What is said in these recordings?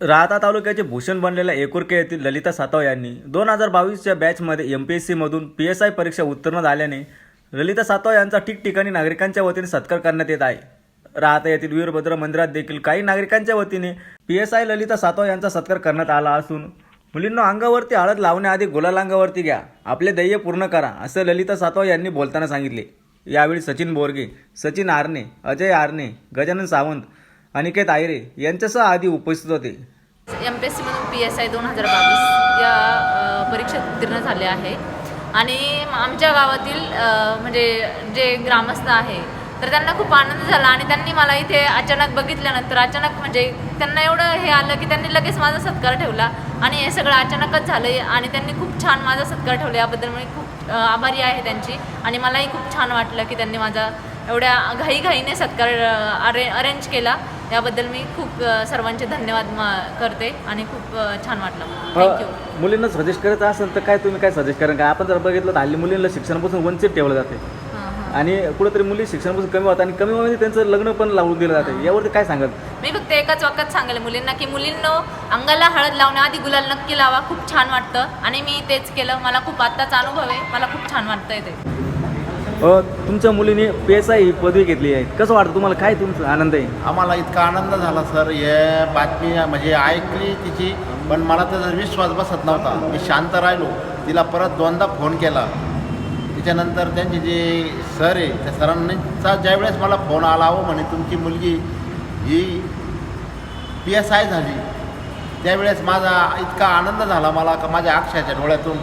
राहता तालुक्याचे भूषण बनलेल्या एकुर्के येथील ललिता सातव यांनी दोन हजार बावीसच्या बॅचमध्ये एम पी एस सीमधून पी एस आय परीक्षा उत्तीर्ण झाल्याने ललिता सातव यांचा ठिकठिकाणी नागरिकांच्या वतीने सत्कार करण्यात येत आहे. राहता येथील वीरभद्र मंदिरात देखील काही नागरिकांच्या वतीने P S I Lalita Satav यांचा सत्कार करण्यात आला असून मुलींना अंगावरती हळद लावण्याआधी गुलाल अंगावरती घ्या आपले ध्येय पूर्ण करा असं ललिता सातव यांनी बोलताना सांगितले. यावेळी सचिन बोरगे सचिन आरणे अजय आरणे गजानन सावंत अनिकेत आयरे यांच्यासह आधी उपस्थित होते. एम पी एस सी म्हणून पी एस आय दोन हजार बावीस या अ, परीक्षेत उत्तीर्ण झाले आहे. आणि आमच्या गावातील म्हणजे जे ग्रामस्थ आहे तर त्यांना खूप आनंद झाला आणि त्यांनी मला इथे अचानक बघितल्यानंतर अचानक म्हणजे त्यांना एवढं हे आलं की त्यांनी लगेच माझा सत्कार ठेवला. आणि हे सगळं अचानकच झालं आणि त्यांनी खूप छान माझा सत्कार ठेवला. याबद्दल मी खूप आभारी आहे त्यांची. आणि मलाही खूप छान वाटलं की त्यांनी माझा एवढ्या घाईघाईने सत्कार अरे अरेंज केला. याबद्दल मी खूप सर्वांचे धन्यवाद करते आणि खूप छान वाटलं. थँक्यू मुलींना सजेस्ट करायचं असेल तर काय तुम्ही काय सजेस्ट करा? का आपण जर बघितलं तर हल्ली मुलींना शिक्षणापासून वंचित ठेवलं जाते. आणि कुठेतरी मुली शिक्षणापासून कमी होतात आणि कमी होण्यामध्ये त्यांचं लग्न पण लावून दिलं जाते. यावरती काय सांगाल? मी फक्त एकाच वाक्यात सांगेल मुलींना की मुलींनो अंगाला हळद लावण्याआधी गुलाल नक्की लावा. खूप छान वाटतं. आणि मी तेच केलं. मला खूप आत्ताचा अनुभव आहे. मला खूप छान वाटतंय ते. तुमच्या मुलीने पी ही पदवी घेतली आहे. कसं वाटतं तुम्हाला? काय तुमचा आनंद आहे? आम्हाला इतका आनंद झाला सर. हे बातमी म्हणजे ऐकली तिची पण मला त्याचा विश्वास बसत नव्हता. मी शांत राहिलो. तिला परत दोनदा फोन केला. त्याच्यानंतर त्यांचे जे सर आहे त्या सरांचा ज्यावेळेस मला फोन आला हो म्हणे तुमची मुलगी ही पी एस आय झाली. त्यावेळेस माझा इतका आनंद झाला मला का माझ्या अक्षाच्या डोळ्यातून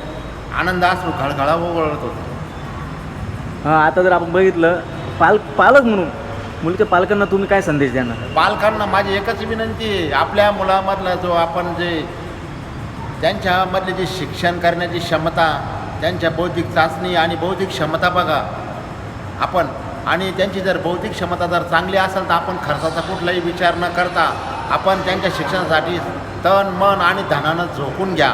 आनंद असू खळखळा ओघळत होता आता जर आपण बघितलं पाल पालक म्हणून मुलीच्या पालकांना तुम्ही काय संदेश देणार? पालकांना माझी एकच विनंती आहे आपल्या मुलामधला जो आपण जे त्यांच्यामधली जी शिक्षण करण्याची क्षमता त्यांच्या बौद्धिक चाचणी आणि बौद्धिक क्षमता बघा आपण आणि त्यांची जर बौद्धिक क्षमता जर चांगली असेल तर आपण खर्चाचा कुठलाही विचार न करता आपण त्यांच्या शिक्षणासाठी तन मन आणि धनानं झोकून घ्या.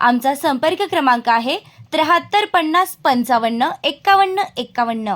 आमचा संपर्क क्रमांक आहे त्र्याहत्तर पन्नास पंचावन्न एक्कावन्न एक्कावन्न.